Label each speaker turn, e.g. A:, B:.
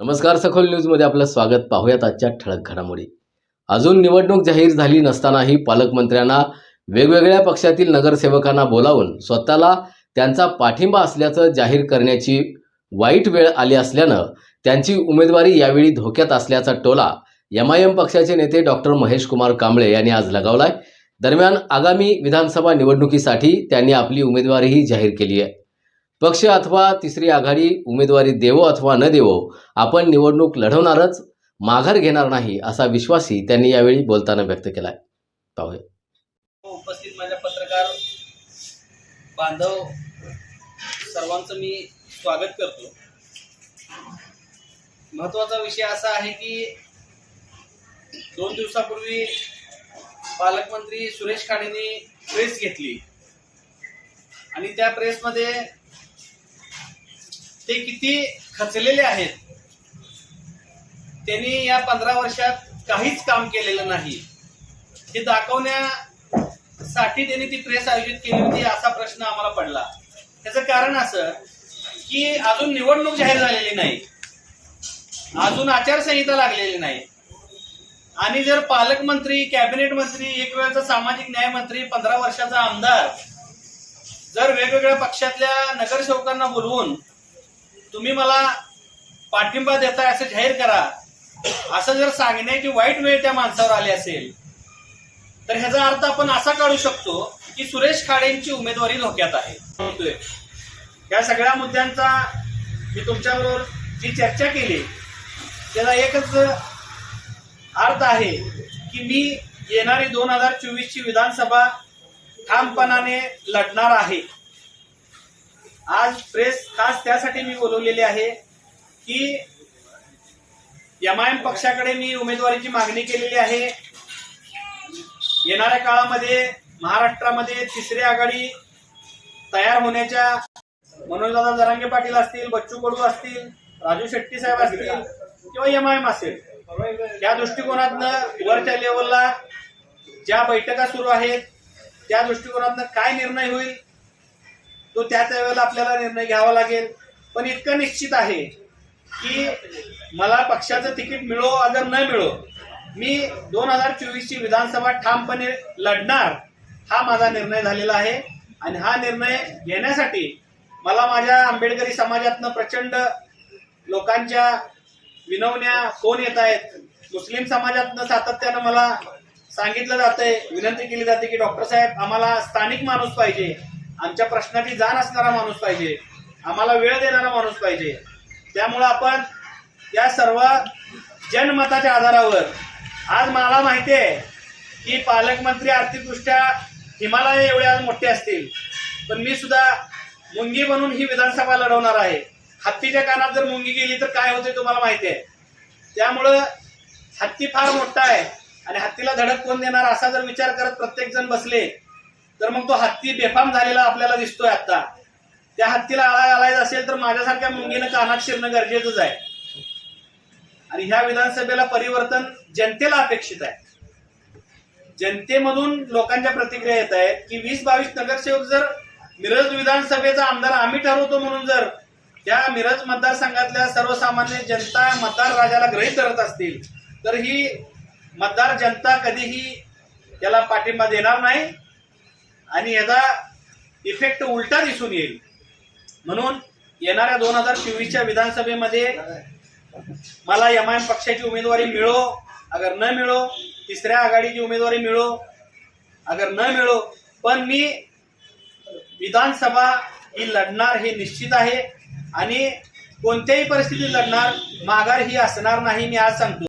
A: नमस्कार सखोल न्यूजमध्ये आपलं स्वागत. पाहूयात आजच्या ठळक घडामोडी. अजून निवडणूक जाहीर झाली नसतानाही पालकमंत्र्यांना वेगवेगळ्या पक्षातील नगरसेवकांना बोलावून स्वतःला त्यांचा पाठिंबा असल्याचं जाहीर करण्याची वाईट वेळ आली असल्यानं त्यांची उमेदवारी यावेळी धोक्यात असल्याचा टोला एम आय एम पक्षाचे नेते डॉक्टर महेश कुमार कांबळे यांनी आज लगावलाय. दरम्यान आगामी विधानसभा निवडणुकीसाठी त्यांनी आपली उमेदवारीही जाहीर केली आहे. पक्ष अथवा तिसरी आघाडी उमेदवारी देवो अथवा न देवो आपण निवडणूक लढवणारच माघार घेणार नाही असा विश्वासही त्यांनी यावेळी बोलताना व्यक्त केलाय. पाहूया.
B: उपस्थित माझ्या पत्रकार बांधव सर्वांचं मी स्वागत करतो. महत्त्वाचा विषय असा आहे की दोन दिवसापूर्वी पालकमंत्री सुरेश खाडेंनी प्रेस घेतली. आणि त्या प्रेसमध्ये ते किती खचलेले आहेत? त्यांनी या पंधरा वर्षात काहीच काम केलेलं नाही. हे दाखवण्यासाठी त्यांनी ती प्रेस आयोजित केली होती असा प्रश्न आम्हाला पडला. त्याचं कारण असं की अजून निवडणूक जाहीर झालेली नाही. अजून आचारसंहिता लागलेली नाही. आणि जर पालकमंत्री कॅबिनेट मंत्री एक वेळचा सामाजिक न्याय मंत्री पंधरा वर्षाचा आमदार जर वेगवेगळ्या पक्षातल्या नगरसेवकांना बोलवून तुम्ही मला पाठिंबा देताय असं जाहीर करा. असं जर सांगण्याची वाईट वेळ त्या माणसावर आली असेल तर ह्याचा अर्थ आपण असा काढू शकतो की सुरेश खाडेंची उमेदवारी धोक्यात आहे. या सगळ्या मुद्द्यांचा मी तुमच्याबरोबर जी चर्चा केली त्याला एकच अर्थ आहे की मी येणारी दोन हजार चोवीसची विधानसभा ठामपणाने लढणार आहे. आज प्रेस खास त्यासाठी मी बोलवलेली आहे की एम आय एम पक्षाकडे मी उमेदवारीची मागणी केलेली आहे. येणाऱ्या काळामध्ये महाराष्ट्रामध्ये तिसरी आघाडी तयार होण्याच्या मनोजदादा जरांगे पाटील असतील बच्चू कडू असतील राजू शेट्टी साहेब असतील किंवा एम आय एम असेल या दृष्टिकोनातनं वरच्या लेवलला ज्या बैठका सुरू आहेत त्या दृष्टिकोनातनं काय निर्णय होईल तो त्या त्यावेळेला आपल्याला निर्णय घ्यावा लागेल. पण इतकं निश्चित आहे की मला पक्षाचं तिकीट मिळो अगर न मिळो मी दोन हजार चोवीसची विधानसभा ठामपणे लढणार हा माझा निर्णय झालेला आहे. आणि हा निर्णय घेण्यासाठी मला माझ्या आंबेडकरी समाजातनं प्रचंड लोकांच्या विनवण्या फोन येत आहेत. मुस्लिम समाजातनं सातत्यानं मला सांगितलं जातंय विनंती केली जाते की डॉक्टर साहेब आम्हाला स्थानिक माणूस पाहिजे. आमच्या प्रश्नाची जाण असणारा माणूस पाहिजे. आम्हाला वेळ देणारा माणूस पाहिजे. त्यामुळं आपण या सर्व जनमताच्या आधारावर आज मला माहिती आहे की पालकमंत्री आर्थिकदृष्ट्या हिमालय एवढे आज मोठे असतील. पण मी सुद्धा मुंगी बनून ही विधानसभा लढवणार आहे. हत्तीच्या कानात जर मुंगी गेली तर काय होते तुम्हाला माहिती आहे. त्यामुळं हत्ती फार मोठा आहे आणि हत्तीला धडक कोण देणार असा जर विचार करत प्रत्येक जण बसले तर मग तो हत्ती बेफाम झालेला आपल्याला दिसतोय आता. त्या हत्तीला आळा घालायचा असेल तर माझ्यासारख्या मुंगीनं कानात शिरणं गरजेचंच आहे. आणि ह्या विधानसभेला परिवर्तन जनतेला अपेक्षित आहे. जनतेमधून लोकांच्या प्रतिक्रिया येत आहेत की वीस बावीस नगरसेवक जर मिरज विधानसभेचा आमदार आम्ही ठरवतो म्हणून जर त्या मिरज मतदारसंघातल्या सर्वसामान्य जनता मतदार राजाला ग्रहित करत असतील तर ही मतदार जनता कधीही त्याला पाठिंबा देणार नाही. आणि याचा इफेक्ट उलटा दिसून येईल. म्हणून येणाऱ्या दोन हजार चोवीसच्या विधानसभेमध्ये मला एम आय एम पक्षाची उमेदवारी मिळो अगर न मिळो तिसऱ्या आघाडीची उमेदवारी मिळो अगर न मिळो पण मी विधानसभा ही लढणार हे निश्चित आहे आणि कोणत्याही परिस्थितीत लढणार माघार ही असणार नाही मी आज सांगतो.